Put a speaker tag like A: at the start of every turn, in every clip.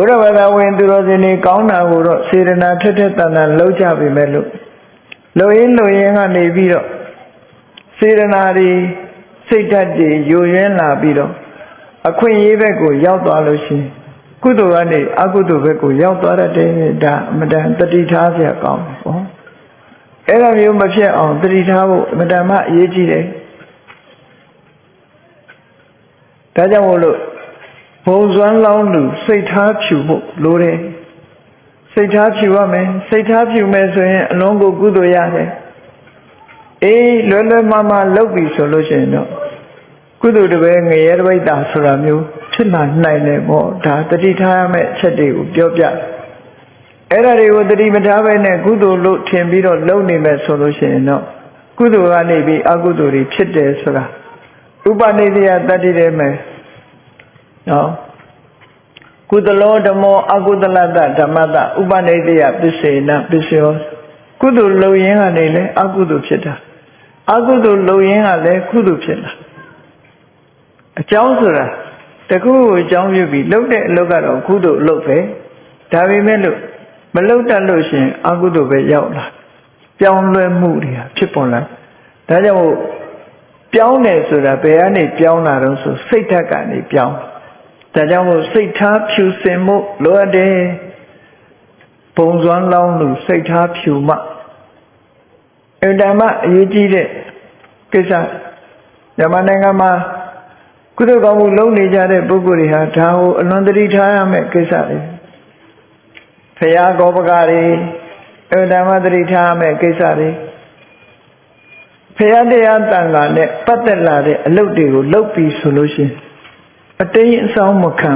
A: ုရားဘာသာဝင်သူတော်စင်တွေကောင်းတာကိုတော့စေတနာထက်ထက်တန်တန်လှုပ်ကြပြီမဲ့လို့လှုပ်ရင်းလှုပ်ရင်းကနေပြီးတော့စေတနာတွေစိတ်ဓာတ်တွေယိုယွင်းလာပြီးတော့အခွင့်အရေးဘက်ကိုရောက်သွားလို့ရှိရင်ကုသိုလ်ကနေအကုသိုလ်ဘက်ကိုရောက်သွားတတ်တယ်ဒါအမတန်တတိထားစရာကောင်းတယ်ပေါ့အဲ့လိုမျိုးမဖြစ်အောင်တတိထားဖို့အမတန်မှအရေးကြီးတယ်ဒါကြောင့်မို့လို့ ဘုံစွမ်းလောင်းလူစိတ်ထားဖြူဖို့လိုတယ်စိတ်ထားဖြူရမယ်စိတ်ထားဖြူမယ်ဆိုရင်အလုံးကိုကုသိုလ်ရတယ်အေးလွယ်လွယ်မမလုပ်ပြီဆိုလို့ရှိရင်တော့ကုသိုလ်တပည့်ငရဲတပိတ်တာဆိုတာမျိုးဖြစ်လာနိုင်တယ်ပေါ့ဒါတတိထားရမယ့်အချက်တွေကိုပြောပြအဲ့ဒါတွေကိုတတိမထားပဲနဲ့ကုသိုလ်လို့ထင်ပြီးတော့လုပ်နေမယ်ဆိုလို့ရှိရင်တော့ကုသိုလ်ကနေပြီးအကုသိုလ်တွေဖြစ်တယ်ဆိုတာဥပနိဒေယတတ္တိတဲ့မယ် နော်ကုသလောဓမ္မောအကုသလတ္တဓမ္မတဥပနိဒေယပစ္စေနပစ္စယောကုသိုလ်လုံရင်းကနေလဲအကုသိုလ်ဖြစ်တာအကုသိုလ်လုံရင်းကလည်းကုသိုလ်ဖြစ်တာအကြောင်းဆိုတာတခုကိုအကြောင်းပြုပြီးလုပ်တဲ့အလုပ်ကတော့ကုသိုလ်အလုပ်ပဲဒါပေမဲ့လို့မလုပ်တတ်လို့ရှိရင်အကုသိုလ်ပဲရောက်လာပြောင်းလဲမှုတွေဖြစ်ပေါ်လာဒါကြောင့်မို့ပြောင်းတယ်ဆိုတာဘယ်ကနေပြောင်းလာတော့ဆိုစိတ်ဓာတ်ကနေပြောင်း ဒါကြောင့်မို့စိတ်ထားဖြူစင်မှုလိုအပ်တယ်ပုံစွမ်းလောင်းလို့စိတ်ထားဖြူမှအင်တမအရေးကြီးတဲ့ကိစ္စမြန်မာနိုင်ငံမှာကုသိုလ်ကောင်းမှုလုပ်နေကြတဲ့ပုဂ္ဂိုလ်တွေဟာဒါကိုအလွန်တတိထားရမယ့်ကိစ္စတွေဖရာကောပကတွေအင်တမတတိထားရမယ့်ကိစ္စတွေဖရာတရားတန်ခါနဲ့ပတ်သက်လာတဲ့အလုပ်တွေကိုလုပ်ပြီးဆိုလို့ရှိရင် အတိမ်အဆောင်မခံ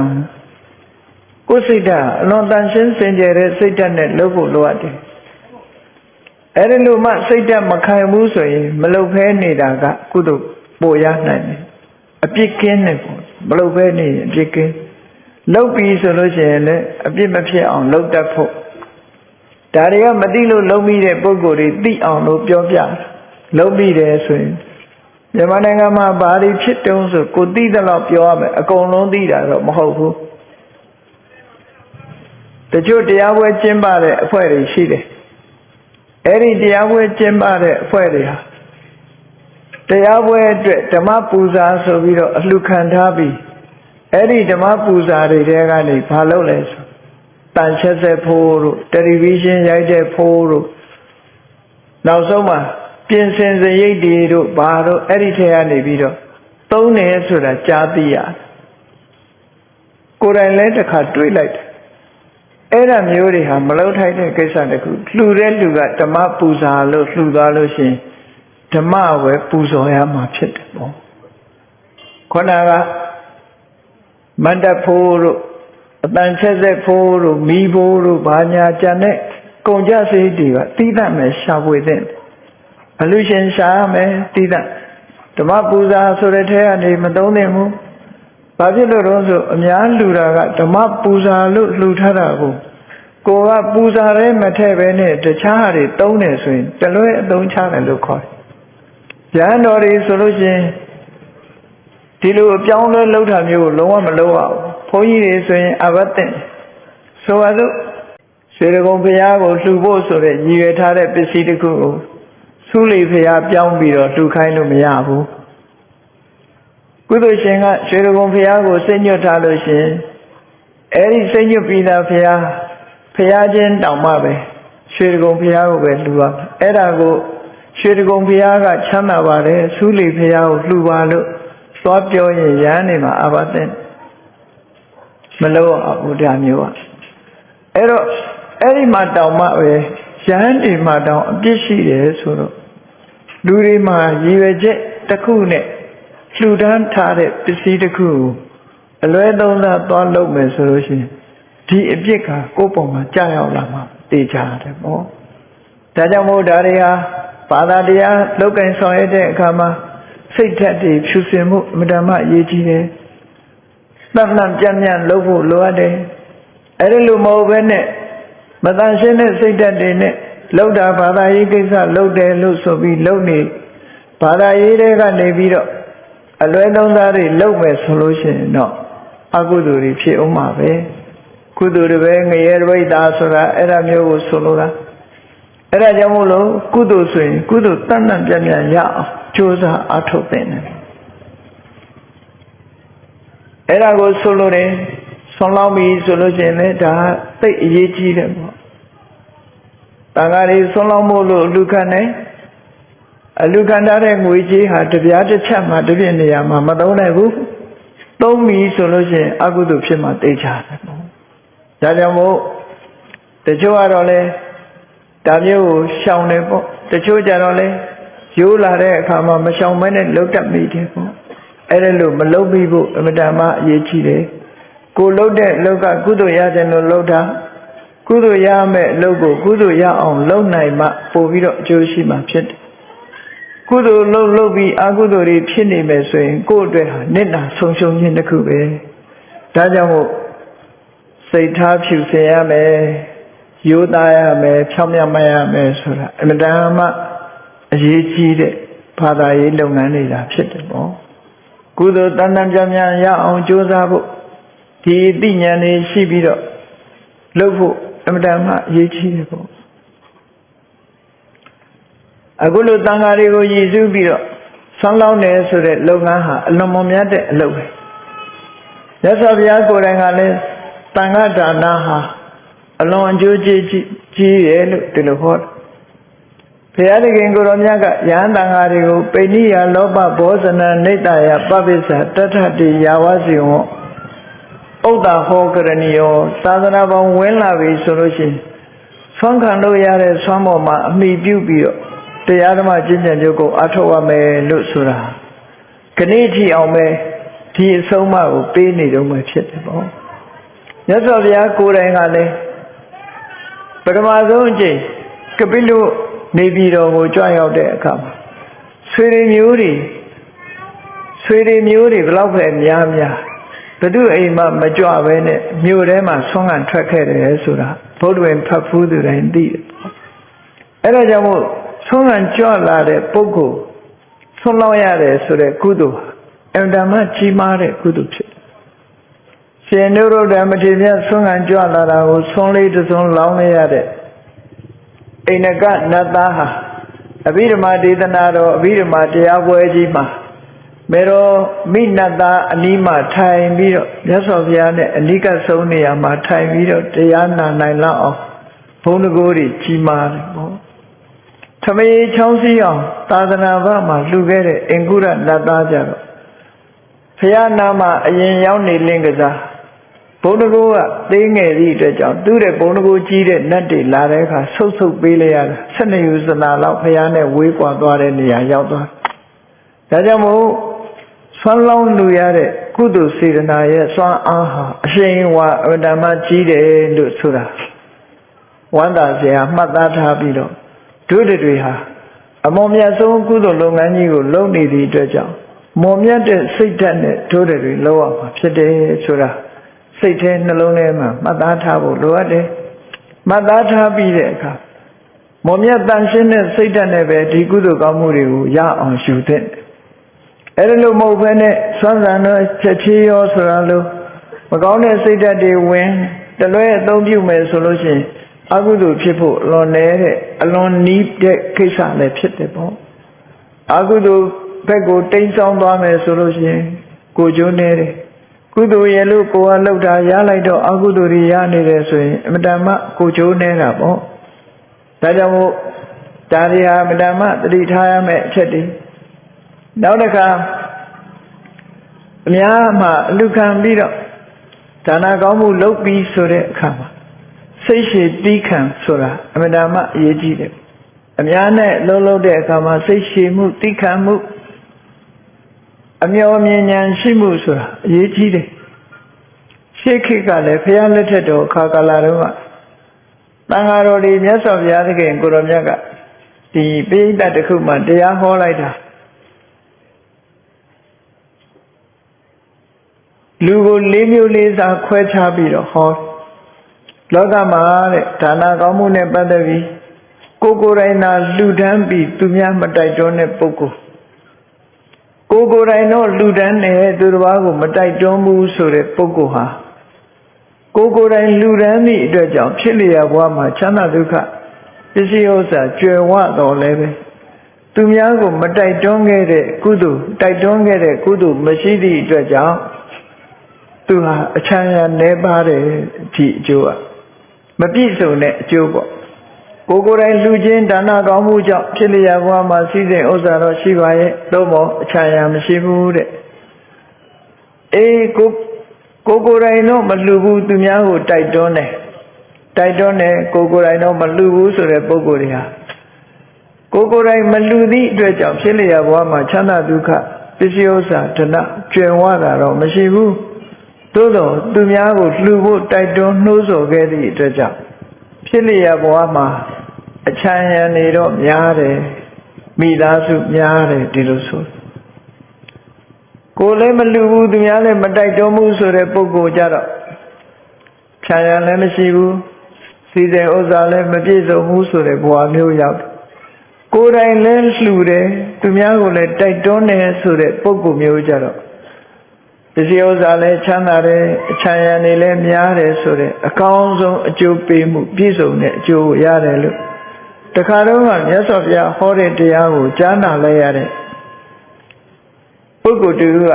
A: ကိုယ်စိတ်ဓာတ်အလွန်တန်ရှင်းစင်ကြယ်တဲ့စိတ်ဓာတ်နဲ့လုပ်ဖို့လိုအပ်တယ်အဲ့ဒီလိုမှစိတ်ဓာတ်မခံဘူးဆိုရင်မလုပ်ဖဲနေတာကကုသိုလ်ပိုရနိုင်တယ်အပြစ်ကင်းတယ်ပေါ့မလုပ်ဖဲနေရင်အပြစ်ကင်းလုပ်ပြီးဆိုလို့ရှိရင်လည်းအပြစ်မဖြစ်အောင်လုပ်တတ်ဖို့ဒါတွေကမသိလို့လုံးမိတဲ့ပုံကိုယ်တွေသိအောင်လို့ပြောပြလုံးမိတယ်ဆိုရင် မြန်မာနိုင်ငံမှာဘာတွေဖြစ်တုံးဆိုကိုသိသလောက်ပြောရမယ်အကုန်လုံးသိတာတော့မဟုတ်ဘူးတချို့တရားပွဲကျင်းပတဲ့အဖွဲ့တွေရှိတယ်အဲ့ဒီတရားပွဲကျင်းပတဲ့အဖွဲ့တွေဟာတရားပွဲအတွက်ဓမ္မပူဇာဆိုပြီးတော့အလှခံထားပြီးအဲ့ဒီဓမ္မပူဇာတွေတဲကနေဘာလုပ်လဲဆိုတန်ချက်ဆက်ဖိုးတို့တယ်လီဗီရှင်းရိုက်တဲ့ဖိုးတို့နောက်ဆုံးမှာ ပြင်ဆင်စရိတ်တွေတို့ဘာတို့အဲ့ဒီထဲကနေပြီးတော့သုံးတယ်ဆိုတာကြားသိရကိုယ်တိုင်လည်းတစ်ခါတွေးလိုက်တယ်အဲ့ဒါမျိုးတွေဟာမလောက်ထိုက်တဲ့ကိစ္စတခုလှူတဲ့လူကဓမ္မပူဇာလို့လှူသွားလို့ရှိရင်ဓမ္မဝယ်ပူဇော်ရမှာဖြစ်တယ်ပေါ့ခေါဏကမန္တဖိုးတို့အတန်ချက်ဆက်ဖိုးတို့မိဖိုးတို့ဘာညာကြံတဲ့ကုန်ကြစိတ်တွေကတိတတ်မယ်ရှာဖွေတဲ့ အလူရှင်ရှားမယ်တိတတ်ဓမ္မပူဇာဆိုတဲ့ထဲကနေမသုံးသင့်ဘူးဘာဖြစ်လို့တော့ဆိုအများလူတာကဓမ္မပူဇာလို့လှူထားတာကိုကိုကပူဇာရဲမထည့်ပဲနဲ့တခြားဟာတွေသုံးတယ်ဆိုရင်တလွဲအသုံးချတယ်လို့ခေါ်တယ်။ဉာဏ်တော်တွေဆိုလို့ချင်းဒီလိုအပြောင်းလဲလှုပ်တာမျိုးကိုလုံးဝမလုပ်ရဘူး။ဘုန်းကြီးတွေဆိုရင်အဘတ်တင်ဆိုပါစို့စေရကုံဘုရားကိုလှူဖို့ဆိုတဲ့ရည်ရွယ်ထားတဲ့ပစ္စည်းတစ်ခုကို သုလိဘုရားပြောင်းပြီးတော့လှူခိုင်းလို့မရဘူး။ကုသိုလ်ရှင်ကရွှေရကုံဘုရားကိုစိတ်ညွတ်ထားလို့ရှင်အဲ့ဒီစိတ်ညွတ်ပြီးသားဘုရားဘုရားချင်းတောင်မှပဲရွှေရကုံဘုရားကိုပဲလှူပါအဲ့ဒါကိုရွှေရကုံဘုရားကချမ်းသာပါတယ်သုလိဘုရားကိုလှူပါလို့သွားပြောရင်ရဟန်းနေမှာအဘတဲ့မလို့အဘုရားမျိုးอ่ะအဲ့တော့အဲ့ဒီမှာတောင်မှပဲရဟန်းတွေမှာတောင်အပြစ်ရှိတယ်ဆိုတော့ လူတွေမှာရည်ရွယ်ချက်တစ်ခုနဲ့လှူဒန်းထားတဲ့ပစ္စည်းတစ်ခုကိုအလွဲသုံးစားသွားလုပ်မယ်ဆိုလို့ရှိရင်ဒီအပြစ်ကကိုယ့်ပုံမှာကြာရောက်လာမှာတေချာတယ်ပေါ့ဒါကြောင့်မို့ဒါတွေဟာဘာသာတရားလောက်ကင်ဆောင်ရတဲ့အခါမှာစိတ်ဓာတ်တွေဖြူစင်မှုအမတမအရေးကြီးတယ်တတ်မှန်ပြန့်ပြန့်လုပ်ဖို့လိုအပ်တယ်အဲ့ဒီလိုမဟုတ်ဘဲနဲ့မတန်ရှင်းတဲ့စိတ်ဓာတ်တွေနဲ့ လောက်တာဘာသာရေးကိစ္စလုပ်တယ်လို့ဆိုပြီးလုပ်နေဘာသာရေးတွေကနေပြီးတော့အလွဲသုံးစားတွေလုပ်မယ်ဆိုလို့ရှိရင်တော့အကုသိုလ်တွေဖြစ်အောင်မှာပဲကုသိုလ်တပဲငရဲတပိတ်တာဆိုတာအဲ့ဒါမျိုးကိုဆိုလိုတာအဲ့ဒါကြောင့်မို့လို့ကုသိုလ်ဆိုရင်ကုသိုလ်တန်တန်ပြတ်ပြတ်ရအောင်ကြိုးစားအားထုတ်တဲ့တယ်အဲ့ဒါကိုဆိုလိုတယ်ဆွန်လောင်းပြီဆိုလို့ရှိရင်လည်းဒါသိအရေးကြီးတယ်ပေါ့ တန်ဃာတွေဆွန်လောင်းမို့လို့လူခံတယ်အလူခံထားတဲ့ငွေကြီးဟာတပြားတစ်ချက်မှတစ်ပြည့်နေရာမှာမသုံးနိုင်ဘူးသုံးပြီဆိုလို့ရှိရင်အကုသိုလ်ဖြစ်မှသိချတယ်ပေါ့ဒါကြောင့်မို့တချို့ကတော့လေဒါမျိုးကိုရှောင်တယ်ပေါ့တချို့ကြတော့လေရိုးလာတဲ့အခါမှာမရှောင်မဲနဲ့လုတ်တတ်မိတယ်ပေါ့အဲ့ဒါလို့မလုတ်ပြီးဖို့အမတန်မှအရေးကြီးတယ်ကိုလုတ်တဲ့လုတ်ကကုသိုလ်ရတယ်လို့လုတ်တာ ကုသိုလ်ရမယ်လုတ်ကိုကုသိုလ်ရအောင်လုတ်နိုင်မှပို့ပြီးတော့အကျိုးရှိမှဖြစ်တယ်ကုသိုလ်လုပ်လုပ်ပြီးအကုသိုလ်တွေဖြစ်နေမယ်ဆိုရင်ကိုယ့်အတွက်ဟာနိတ္တာဆုံးရှုံးခြင်းတစ်ခုပဲဒါကြောင့်မို့စိတ်ထားဖြူစင်ရမယ်ရိုးသားရမယ်ဖြောင်းမြတ်မရမယ်ဆိုတာအမတန်မှအရေးကြီးတဲ့ဘာသာရေးလုပ်ငန်းတွေဒါဖြစ်တယ်ပေါ့ကုသိုလ်တန်တန်ပြပြရအောင်ကြိုးစားဖို့ဒီအသိဉာဏ်တွေရှိပြီးတော့လုပ်ဖို့ အမတန်မှအရေးကြီးတယ်ပေါ့အခုလိုတန်ဃာတွေကိုရည်စူးပြီးတော့ဆောင်းလောင်းတယ်ဆိုတဲ့လုပ်ငန်းဟာအလွန်မမြတ်တဲ့အလုပ်ပဲရသော်ဘုရားကိုယ်တိုင်ကလည်းတန်ဃာဒါနဟာအလွန်အကျိုးကြီးကြီးရဲ့လို့ဒီလိုဟောတယ်ဘုရားသခင်ကိုရောမြတ်ကယဟန်တန်ဃာတွေကိုပိဏိယလောဘဘောဇနနေတယပပိစ္ဆတထတိယာဝစီဝ ဥဒ္ဒါဟောကရဏီယောသာသနာပေါင်းဝင်လာပြီဆိုလို့ရှိရင်ဆွမ်းခံလို့ရတဲ့ဆွမ်းပေါ်မှာအမိပြုပြီးတော့တရားဓမ္မကျင့်ကြံကြုတ်ကိုအထောက်ရမယ်လို့ဆိုတာခဏိထီအောင်ပဲဒီအဆုံးအမကိုပေးနေတော့မှဖြစ်တယ်ပေါ့မြတ်စွာဘုရားကိုယ်တိုင်ကလည်းပထမဆုံးအချိန်ကပိလုနေပြည်တော်ကိုကြွရောက်တဲ့အခါမှာဆွေတွေမျိုးတွေဆွေတွေမျိုးတွေဘလောက်ပဲများများ ဘု து အိမ်မှာမကြွပဲနဲ့မြို့ထဲမှာဆွမ်းခံထွက်ခဲ့တယ်ဆိုတာဘုဒ္ဓဝင်ဖတ်ဖူးသူတိုင်းသိတယ်အဲ့ဒါကြောင့်မို့ဆုံးခံကြွလာတဲ့ပုဂ္ဂိုလ်ဆုံးလောက်ရတယ်ဆိုတဲ့ကုသိုလ်အင်တာမကြီးမားတဲ့ကုသိုလ်ဖြစ်တယ်။ရှင်နုရုဒ္ဓမထေရဆုံးခံကြွလာတာကိုဆုံးလေးတစ်စုံလောင်းလိုက်ရတဲ့အိန္ဒကနတ်သားဟာအဘိဓမ္မာဒေသနာတော်အဘိဓမ္မာတရားပွဲကြီးမှာ မေတော်မိနတ်သားအနီးမှာထိုင်ပြီးတော့မြတ်စွာဘုရားနဲ့အနိကဆုံးနေရာမှာထိုင်ပြီးတော့တရားနာနိုင်လောက်အောင်ဘုန်းတကိုးတွေကြီးမားတယ်ပေါ့ထမေချောင်းစည်းအောင်သာသနာ့ဘမှာလှူခဲ့တဲ့အင်ကုရနတ်သားကြတော့ဖះနာမှာအရင်ရောက်နေလင်းကစားဘုန်းတကူကသေးငယ်သည့်အတွက်ကြောင့်သူ့တဲ့ဘုန်းတကူကြီးတဲ့နတ်တွေလာတဲ့အခါဆုတ်ဆုတ်ပေးလိုက်ရတာ၁၂ယူစနာလောက်ဖះနဲ့ဝေးကွာသွားတဲ့နေရာရောက်သွားဒါကြောင့်မို့ ဆွမ်းလောင်းလူရတဲ့ကုသိုလ်စေတနာရဲ့စွမ်းအားဟာအရှိန်ဝါအဝတ္တမကြီးတယ်လို့ဆိုတာဝန္တာစရာမှတ်သားထားပြီးတော့တို့တွေဟာအမောမြတ်ဆုံးကုသိုလ်လုပ်ငန်းကြီးကိုလုပ်နေသည့်အတွက်ကြောင့်မော်မြတ်တဲ့စိတ်ဓာတ်နဲ့တို့တွေလောက်ရမှာဖြစ်တယ်ဆိုတာစိတ်ထဲနှလုံးထဲမှာမှတ်သားထားဖို့လိုအပ်တယ်မှတ်သားထားပြီးတဲ့အခါမော်မြတ်တန်ရှင်းတဲ့စိတ်ဓာတ်နဲ့ပဲဒီကုသိုလ်ကောင်းမှုတွေကိုရအောင်ယူသင့်တယ် အဲ့ဒါလို့မဟုတ်ဘဲနဲ့စွမ်းစံတော့ချက်ချေရောဆိုတာလို့မကောင်းတဲ့စိတ်ဓာတ်တွေဝင်တလွဲအသုံးပြုမယ်ဆိုလို့ရှိရင်အကုသိုလ်ဖြစ်ဖို့အလွန်နဲတဲ့အလွန်နီးတဲ့ကိစ္စလည်းဖြစ်တယ်ပေါ့အကုသိုလ်ဘက်ကိုတိမ်ဆောင်သွားမယ်ဆိုလို့ရှိရင်ကိုကျိုးနေတယ်ကုသိုလ်ရဲ့လို့ကိုကလှုပ်တာရလိုက်တော့အကုသိုလ်တွေရနေတယ်ဆိုရင်အမတန်မှကိုကျိုးနေတာပေါ့ဒါကြောင့်မို့ဒါတွေဟာအမတန်မှတတိထားရမယ့်အချက်တွေ နောက်တစ်ခါအများမှအလူခံပြီးတော့ဒါနာကောင်းမှုလုပ်ပြီးဆိုတဲ့အခါမှာစိတ်ရှိတီးခံဆိုတာအမှန်တမ်းအရေးကြီးတယ်အများနဲ့လုံးလုံးတဲ့အခါမှာစိတ်ရှိမှုတီးခံမှုအမျော်မြင်ဉာဏ်ရှိမှုဆိုတာအရေးကြီးတယ်ရှေးခေတ်ကလည်းဘုရားလက်ထက်တော်အခါကာလတုန်းကတန်ဃာတော်တွေမြတ်စွာဘုရားသခင်ကိုရောမြတ်ကဒီပိဋကတ်တစ်ခုမှတရားဟောလိုက်တာ လူကိုလေးမျိုးလေးစားခွဲခြားပြီးတော့ဟောလောကမှာတဲ့ဒါနာကောင်းမှုနဲ့ပတ်သက်ပြီးကိုကိုယ်တိုင်သာလှူဒန်းပြီးသူများမတိုက်တွန်းတဲ့ပုဂ္ဂိုလ်ကိုကိုယ်တိုင်တော့လှူဒန်းတယ်သူတစ်ပါးကိုမတိုက်တွန်းဘူးဆိုတဲ့ပုဂ္ဂိုလ်ဟာကိုယ်ကိုယ်တိုင်လူရန်သည့်အတွက်ကြောင့်ဖြစ်လျက်ဘဝမှာချမ်းသာဒုက္ခပစ္စည်းဥစ္စာကျွယ်ဝတော်လည်းပဲသူများကိုမတိုက်တွန်းခဲ့တဲ့ကုသိုလ်တိုက်တွန်းခဲ့တဲ့ကုသိုလ်မရှိသည့်အတွက်ကြောင့် သူဟာအချမ်းရနေပါတယ်ဒီအကျိုးကမပြည့်စုံတဲ့အကျိုးပေါ့ကိုယ်ကိုယ်တိုင်လူချင်းဒါနကောင်းမှုကြောင့်ဖြစ်လျက်ဘဝမှာစီးစိမ်ဥစ္စာတော့ရှိပါရဲ့တော့မောအချမ်းရမရှိဘူးတဲ့အေးကိုကိုကိုယ်တိုင်တော့မလှူဘူးသူများကိုတိုက်တွန်းတယ်တိုက်တွန်းတယ်ကိုကိုယ်တိုင်တော့မလှူဘူးဆိုတဲ့ပုံကိုယ်တွေဟာကိုကိုယ်တိုင်မလှူသည့်အတွက်ကြောင့်ဖြစ်လျက်ဘဝမှာချမ်းသာဒုက္ခပစ္စည်းဥစ္စာဒနာကျွယ်ဝတာတော့မရှိဘူး သို့တော့သူများကိုလှူဖို့တိုက်တွန်းနှိုးဆော်ခဲ့သည့်အတွက်ကြောင့်ဖြစ်လျက်ဘဝမှာအချမ်းရံနေတော့များတယ်မိသားစုများတယ်ဒီလိုဆိုကိုယ်လည်းမလူဘူးသူများလည်းမတိုက်တွန်းဘူးဆိုတဲ့ပုဂ္ဂိုလ်ကြတော့ဖြာရန်လည်းမရှိဘူးစီစဉ်ဥစ္စာလည်းမပြည့်စုံဘူးဆိုတဲ့ဘဝမျိုးရောက်တယ်ကိုယ်တိုင်လည်းလှူတယ်သူများကိုလည်းတိုက်တွန်းတယ်ဆိုတဲ့ပုဂ္ဂိုလ်မျိုးကြတော့ ပစ္စည်းဥစ္စာလည်းချမ်းသာတယ်အချမ်းရံနေလည်းများတယ်ဆိုတဲ့အကောင်းဆုံးအကျိုးပေးမှုပြည့်စုံတဲ့အကျိုးကိုရတယ်လို့တခါတော့ကမြတ်စွာဘုရားဟောတဲ့တရားကိုကြားနာလိုက်ရတဲ့ပုဂ္ဂိုလ်တူက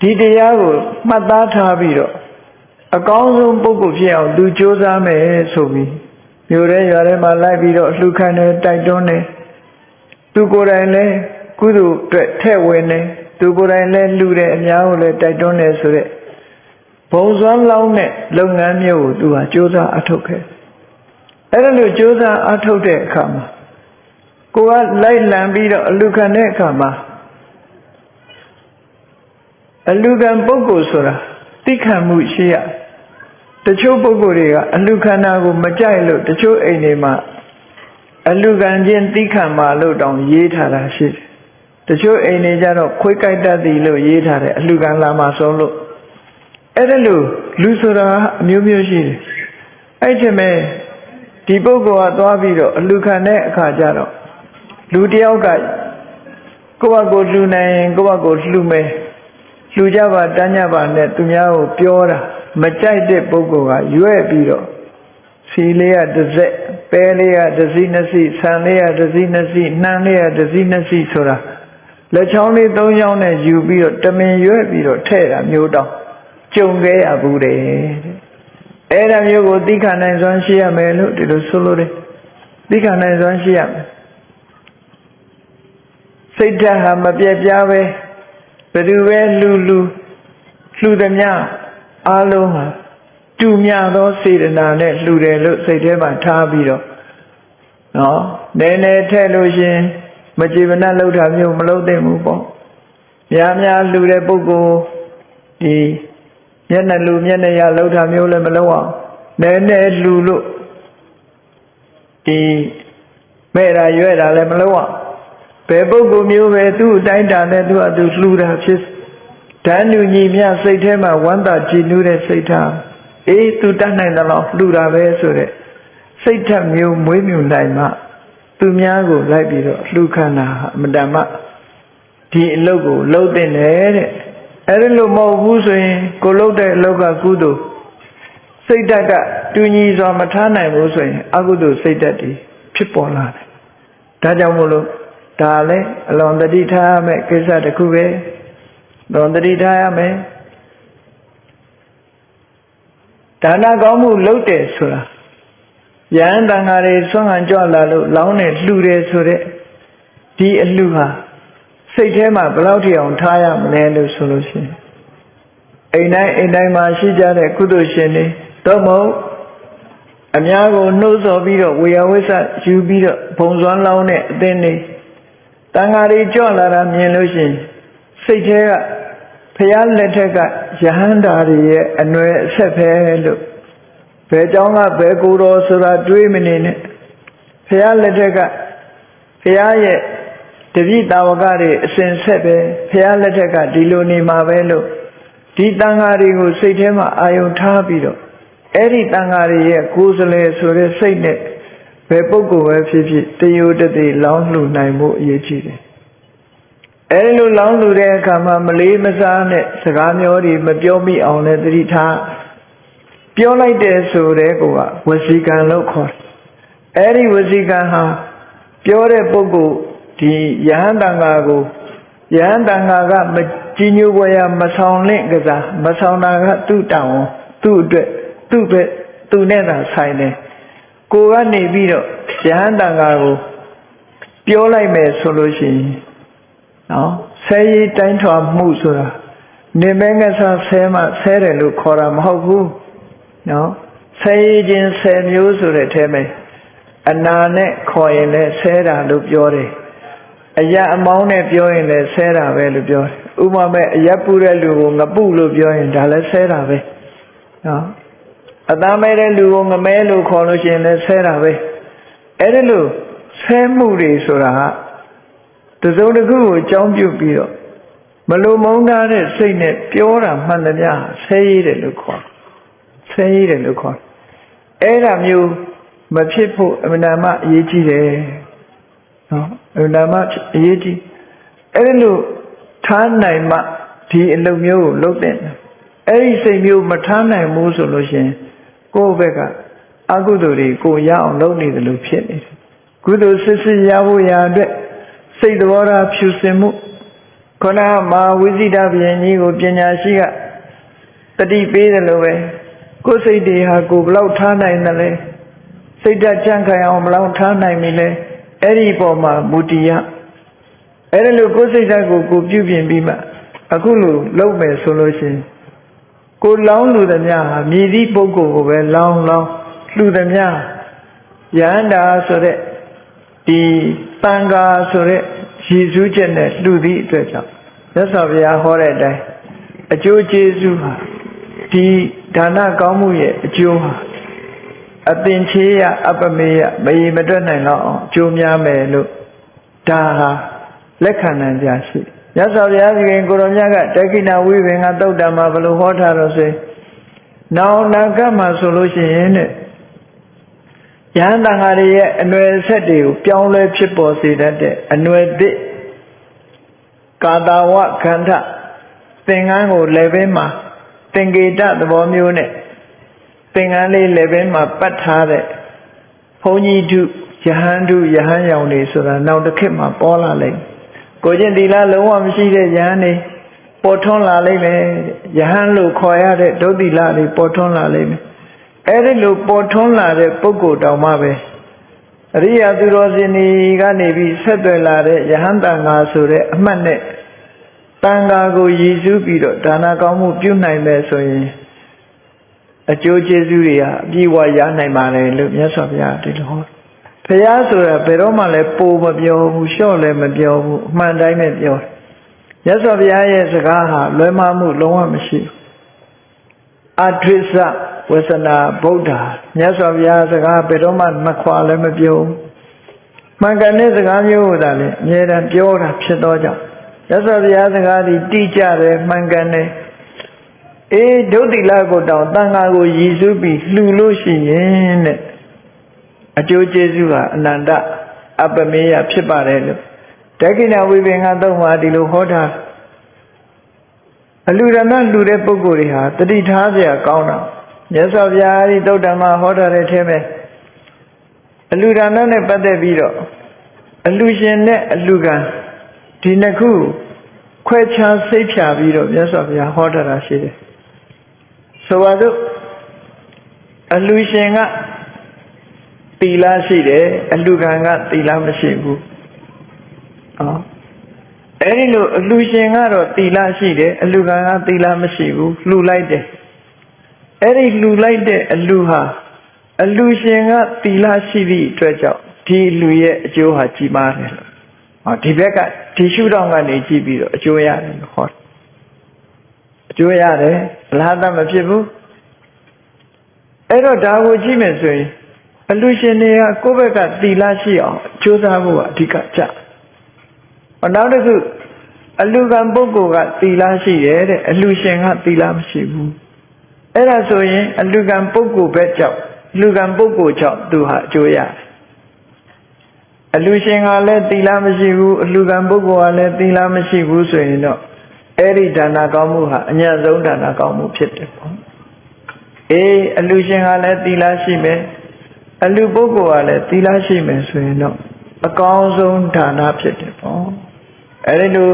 A: ဒီတရားကိုမှတ်သားထားပြီးတော့အကောင်းဆုံးပုဂ္ဂိုလ်ဖြစ်အောင်သူကြိုးစားမယ်ဆိုပြီးမြို့ရဲရွာထဲမှာလိုက်ပြီးတော့လှူခံတယ်တိုက်တွန်းတယ်သူကိုယ်တိုင်လည်းကုသိုလ်အတွက်ထဲ့ဝင်တယ် သူကိုယ်တိုင်လည်းလှူတယ်အများကိုလည်းတိုက်တွန်းတယ်ဆိုတဲ့ဘုံစွမ်းလောင်းတဲ့လုပ်ငန်းမျိုးကိုသူဟာကြိုးစားအထောက်ခဲ့အဲ့ဒါလို့ကြိုးစားအထောက်တဲ့အခါမှာကိုကလိုက်လံပြီးတော့အလူခံတဲ့အခါမှာအလူခံပုဂ္ဂိုလ်ဆိုတာသိခံမှုရှိရတချို့ပုဂ္ဂိုလ်တွေကအလူခန္ဓာကိုမကြိုက်လို့တချို့အိမ်တွေမှာအလူခံခြင်းသိခံမှလို့တောင်ရေးထားတာရှိတယ် တချို့အိမ်တွေကြတော့ခွေးကြိုက်တတ်သည်လို့ရေးထားတယ်အလူခံလာမှဆုံးလို့အဲ့ဒါလို့လူဆိုတာအမျိုးမျိုးရှိတယ်အဲ့ဒီမဲ့ဒီပုဂ္ဂိုလ်ကသွားပြီးတော့အလူခံတဲ့အခါကျတော့လူတယောက်ကကိုယ့်ဘကိုလှူနိုင်ရင်ကိုယ့်ဘကိုလှူမယ်လှူကြပါတန်းကြပါနဲ့သူများကိုပြောတာမကြိုက်တဲ့ပုဂ္ဂိုလ်ကရွဲ့ပြီးတော့စီလေးကတစ်စက်ပဲလေးကတစ်စီးနှစ်စီးဆန်လေးကတစ်စီးနှစ်စီးနှမ်းလေးကတစ်စီးနှစ်စီးဆိုတာ လက်ချောင်းလေးသုံးချောင်းနဲ့ယူပြီးတော့တမင်ရွဲ့ပြီးတော့ထဲ့တာမျိုးတောင်ကြုံခဲ့ရဘူးတဲ့အဲ့ဒါမျိုးကိုသိခနိုင်စွမ်းရှိရမယ်လို့ဒီလိုဆိုလို့တယ်သိခနိုင်စွမ်းရှိရမယ်စိတ်ဓာတ်ဟာမပြတ်ပြားပဲဘယ်သူပဲလူလူလှူသမျှအားလုံးဟာတူမြသောစေတနာနဲ့လှူတယ်လို့စိတ်ထဲမှာထားပြီးတော့နော်နည်းနည်းထည့်လို့ရှင် မကြည်မနှက်လောက်တာမျိုးမလုပ်သင့်ဘူးပေါ့များများလှူတဲ့ပုဂ္ဂိုလ်ဒီမျက်နှာလူမျက်နှာရလောက်တာမျိုးလည်းမလုပ်အောင်နည်းနည်းလှူလို့ဒီမဲ့တာရွဲ့တာလည်းမလုပ်အောင်ဘယ်ပုဂ္ဂိုလ်မျိုးပဲသူ့အတိုင်းတာနဲ့သူ့အတူလှူတာဖြစ်ဓာန်လူညီမြစိတ်ထဲမှာဝမ်းသာကြည်နူးတဲ့စိတ်ထားအေးသူတတ်နိုင်တယ်လို့လှူတာပဲဆိုတဲ့စိတ်ထက်မျိုးမွေးမြူနိုင်မှ သူများကိုလိုက်ပြီးတော့လှူခန္ဓာအမတန်မှဒီအလုပ်ကိုလုပ်တဲ့နဲ့တဲ့အဲ့ဒီလိုမဟုတ်ဘူးဆိုရင်ကိုလုပ်တဲ့အလုပ်ကကုသိုလ်စိတ်ဓာတ်ကတူညီစွာမထားနိုင်ဘူးဆိုရင်အကုသိုလ်စိတ်ဓာတ်တွေဖြစ်ပေါ်လာတယ်ဒါကြောင့်မို့လို့ဒါလည်းအလွန်တတိထားရမယ့်ကိစ္စတစ်ခုပဲလွန်တတိထားရမယ်ဒါနကောင်းမှုလုပ်တယ်ဆိုတာ ယဟန်တန်ဃာတွေဆွမ်းခံကြွလာလို့လောင်းနဲ့လှူတယ်ဆိုတဲ့ဒီအလှူဟာစိတ်ထဲမှာဘယ်လောက်ထိအောင်ထားရမလဲလို့ဆိုလို့ရှိရင်အိမ်တိုင်းအိမ်တိုင်းမှာရှိကြတဲ့ကုသိုလ်ရှင်တွေတော့မဟုတ်အများကိုနှိုးဆော်ပြီးတော့ဝေယဝိဆယူပြီးတော့ဘုံစွမ်းလောင်းတဲ့အသင်းတွေတန်ဃာတွေကြွလာတာမြင်လို့ရှိရင်စိတ်ထဲကဖះလက်ထက်ကယဟန္တာတွေရဲ့အနွယ်အဆက်ပဲလို့ ဘယ်ကြောင့်ကဘယ်ကိုယ်တော်ဆိုတာတွေးမနေနဲ့ဖះလက်ထက်ကဖះရဲ့တပည့်တာဝကတွေအစဉ်ဆက်ပဲဖះလက်ထက်ကဒီလိုနေမှာပဲလို့ဒီတန်ဃာတွေကိုစိတ်ထဲမှာအာယုံထားပြီးတော့အဲ့ဒီတန်ဃာတွေရဲ့ကိုယ်စလဲဆိုတဲ့စိတ်နဲ့ဘယ်ပုဂ္ဂိုလ်ပဲဖြစ်ဖြစ်တယုတ်တည်းလောင်းလှူနိုင်မှုအရေးကြီးတယ်အဲလိုလောင်းလှူတဲ့အခါမှာမလေးမစားနဲ့စကားမျိုးတွေမပြောမိအောင်လည်းသတိထား ပြောလိုက်တယ်ဆိုတဲ့ကောကဝစီကံလို့ခေါ်တယ်အဲ့ဒီဝစီကံဟာပြောတဲ့ပုဂ္ဂိုလ်ဒီယဟန်တန်ဃာကိုယဟန်တန်ဃာကမကြီးညိုပွဲရမဆောင်လင့်ကစားမဆောင်တာကသူ့တောင်းသူ့အတွက်သူ့ပဲသူနဲ့သာဆိုင်တယ်ကိုကနေပြီးတော့ယဟန်တန်ဃာကိုပြောလိုက်မယ်ဆိုလို့ရှိရင်နော်ဆဲရီတိုင်းထွာမှုဆိုတာနေမဲငဆဆဲမှဆဲတယ်လို့ခေါ်တာမဟုတ်ဘူး နော်ဆဲရီချင်းဆဲမျိုးဆိုတဲ့အထဲမှာအနာနဲ့ခေါ်ရင်လည်းဆဲတာလို့ပြောတယ်အရာအမောင်းနဲ့ပြောရင်လည်းဆဲတာပဲလို့ပြောတယ်ဥပမာမဲ့အရက်ပူတဲ့လူကိုငပုလို့ပြောရင်ဒါလည်းဆဲတာပဲနော်အသားမဲတဲ့လူကိုငမဲလို့ခေါ်လို့ရှိရင်လည်းဆဲတာပဲအဲ့ဒီလိုဆဲမှုတွေဆိုတာဟာတစုံတစ်ခုကိုအကြောင်းပြုပြီးတော့မလိုမုန်းထားတဲ့စိတ်နဲ့ပြောတာမှန်သမျှဆဲရည်တယ်လို့ခေါ် ဆဲရည်တယ်လို့ခေါ်အဲ့ဒါမျိုးမဖြစ်ဖို့အမှန်တမ်းအရေးကြီးတယ်နော်အမှန်တမ်းအရေးကြီးအဲ့ဒီလိုထားနိုင်မှဒီအလုပ်မျိုးကိုလုပ်တဲ့အဲ့ဒီစိတ်မျိုးမထားနိုင်ဘူးဆိုလို့ရှိရင်ကိုယ့်ဘက်ကအကုသိုလ်တွေကိုရအောင်လုပ်နေတယ်လို့ဖြစ်နေတယ်ကုသိုလ်စစ်စစ်ရဖို့ရာအတွက်စိတ်တော်ရာဖြူစင်မှုခန္ဓာမှာဝိဇိတဗျင်ကြီးကိုပညာရှိကတတိပေးတယ်လို့ပဲ ကိုယ်စိတ်တွေဟာကိုယ်ဘလောက်ထားနိုင်တယ်လဲစိတ်ဓာတ်ကြံ့ခိုင်အောင်ဘလောက်ထားနိုင်ပြီလဲအဲ့ဒီပေါ်မှာမူတည်ရအဲ့ဒါလို့ကိုယ်စိတ်ဓာတ်ကိုကိုပြုပြင်ပြီးမှအခုလိုလုပ်မယ်ဆိုလို့ရှိရင်ကိုလောင်းလူသမျှဟာမြည်သည့်ပုဂ္ဂိုလ်ကိုပဲလောင်းလောင်းလူသမျှယန္တာဆိုတဲ့ဒီတန်ခါဆိုတဲ့ရည်စူးချက်နဲ့လှူသည့်အတွက်ကြောင့်မြတ်စွာဘုရားဟောတဲ့အတိုင်းအကျိုးကျေးဇူးဟာဒီ ဒါနကောင်းမှုရဲ့အကျိုးဟာအပင်ချေရအပမေယမရေမတွက်နိုင်တော့အောင်အကျိုးများမယ်လို့ဒါဟာလက်ခံနိုင်ကြရှိမြတ်စွာဘုရားရှင်ကိုရောမြတ်ကတက္ကိဏဝိပင်ကတုတ်တံမှာဘယ်လိုဟောထားတော့ဆိုရင်နောင်နာကမှာဆိုလို့ရှိရင်တဲ့ယဟန်တန်ဃာတွေရဲ့အနွယ်ဆက်တွေကိုပြောင်းလဲဖြစ်ပေါ်စေတတ်တဲ့အနွယ်သစ်ကာတာဝခန္ဓာသင်္ကန်းကိုလည်းပဲမှာ သင်္ကေတသဘောမျိုးနဲ့သင်္ကန်းလေးလည်းပဲမှာပတ်ထားတဲ့ဘုန်းကြီးတုယဟန်တုယဟန်ရောင်တွေဆိုတာနောက်တစ်ခေတ်မှာပေါ်လာလိမ့်ကိုကျင့်သီလလုံးဝမရှိတဲ့ယဟန်တွေပေါ်ထွန်းလာလိမ့်မယ်ယဟန်လို့ခေါ်ရတဲ့ဒုတိလတွေပေါ်ထွန်းလာလိမ့်မယ်အဲ့ဒီလိုပေါ်ထွန်းလာတဲ့ပုဂ္ဂိုလ်တောင်မှပဲအရိယာသူတော်စင်တွေကနေပြီးဆက်သွယ်လာတဲ့ယဟန်တန်ဃာဆိုတဲ့အမှတ်နဲ့ တန်ဃာကိုရည်စူးပြီးတော့ဒါနကောင်းမှုပြုနိုင်မယ်ဆိုရင်အကျိုးကျေးဇူးတွေဟာအပြည့်အဝရနိုင်ပါတယ်လို့မြတ်စွာဘုရားဒီလိုဟောဘုရားဆိုတာဘယ်တော့မှလည်းပိုမပြောဘူးလျှော့လည်းမပြောဘူးအမှန်တိုင်းပဲပြောတယ်မြတ်စွာဘုရားရဲ့စကားဟာလွဲမှားမှုလုံးဝမရှိဘူးအထွိစ္စဝေစနာဗုဒ္ဓမြတ်စွာဘုရားစကားဘယ်တော့မှမခွာလည်းမပြောဘူးမှန်ကန်တဲ့စကားမျိုးကိုသာလေအမြဲတမ်းပြောတာဖြစ်တော့ကြောင့် ရသော်ဘုရားစကားသည်တိကျတယ်မှန်ကန်တယ်အေးဒုတိလကိုတောင်တန်ခါကိုရည်စူးပြီးလှူလို့ရှိရင်တဲ့အကျိုးကျေးဇူးဟာအနန္တအပမေယဖြစ်ပါတယ်လို့ဒက္ခိဏဝိပင်္ဂသုံးပါဒီလိုဟောတာအလူရဏလှူတဲ့ပုဂ္ဂိုလ်တွေဟာတတိထားစရာကောင်းတာမြတ်စွာဘုရားဤတုတ်တမဟောတာတဲ့ထဲမှာအလူရဏနဲ့ပတ်သက်ပြီးတော့အလူရှင်နဲ့အလူကံ ဒီနှစ်ခုခွဲခြားစိတ်ဖြာပြီးတော့မြတ်စွာဘုရားဟောထားတာရှိတယ်ဆိုပါစို့အလူရှင်ကတီလာရှိတယ်အလူကံကတီလာမရှိဘူး။အော်အဲ့ဒီလိုအလူရှင်ကတော့တီလာရှိတယ်အလူကံကတီလာမရှိဘူးလှူလိုက်တယ်။အဲ့ဒီလှူလိုက်တဲ့အလူဟာအလူရှင်ကတီလာရှိသည့်အတွက်ကြောင့်ဒီလူရဲ့အကျိုးဟာကြီးမားတယ်လို့။ဟောဒီဘက်က ဒီရှုထောင့်ကနေကြည့်ပြီးတော့အကျိုးရတယ်လို့ဟောတယ်။အကျိုးရတယ်အလားတမဖြစ်ဘူး။အဲ့တော့ဒါကိုကြည့်မယ်ဆိုရင်အလူရှင်တွေကကိုယ့်ဘက်ကတီလာရှိအောင်ကြိုးစားဖို့ကအဓိကကြ။နောက်တစ်ခုအလူကံပုဂ္ဂိုလ်ကတီလာရှိတယ်တဲ့အလူရှင်ကတီလာမရှိဘူး။အဲ့ဒါဆိုရင်အလူကံပုဂ္ဂိုလ်ဘက်ကြောင့်လူကံပုဂ္ဂိုလ်ကြောင့်သူဟာအကျိုးရတယ်။ အလူရှင်ကလည်းတီလာမရှိဘူးအလူကံပုဂ္ဂိုလ်ကလည်းတီလာမရှိဘူးဆိုရင်တော့အဲ့ဒီဒါနကောင်းမှုဟာအညံ့ဆုံးဒါနကောင်းမှုဖြစ်တယ်ပေါ့။အေးအလူရှင်ကလည်းသီလရှိမယ်အလူပုဂ္ဂိုလ်ကလည်းသီလရှိမယ်ဆိုရင်တော့အကောင်းဆုံးဌာနဖြစ်တယ်ပေါ့အဲဒီလို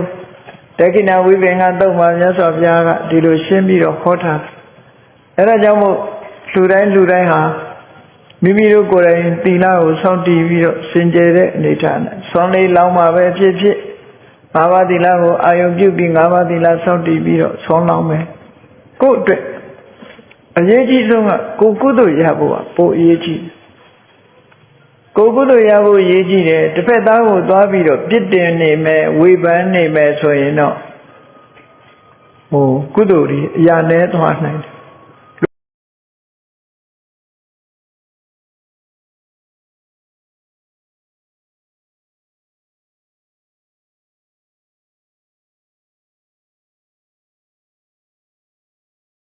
A: တက္ကိဏဝိပင်ကတော့မှာမြတ်စွာဘုရားကဒီလိုရှင်းပြီးတော့ဟောထားတယ်အဲဒါကြောင့်မို့လူတိုင်းလူတိုင်းဟာ မိမိတို့ကိုယ်တိုင်သီလကိုစောင့်တည်ပြီးတော့စင်ကြယ်တဲ့အနေထားနဲ့ဆွမ်းလေးလောင်းမှာပဲဖြစ်ဖြစ်ငါးပါးသီလကိုအာယုံပြုပြီးငါးပါးသီလစောင့်တည်ပြီးတော့ဆွမ်းလောင်းမယ်ကိုယ့်အတွက်အရေးကြီးဆုံးကကိုယ်ကုသိုလ်ရဖို့ကပိုအရေးကြီးကိုယ်ကုသိုလ်ရဖို့အရေးကြီးတယ်တစ်ဖက်သားကိုသွားပြီးတော့ပြစ်တင်နေမယ်ဝေဖန်နေမယ်ဆိုရင်တော့ဟိုကုသိုလ်တွေအရာနဲ့သွားနိုင်တယ်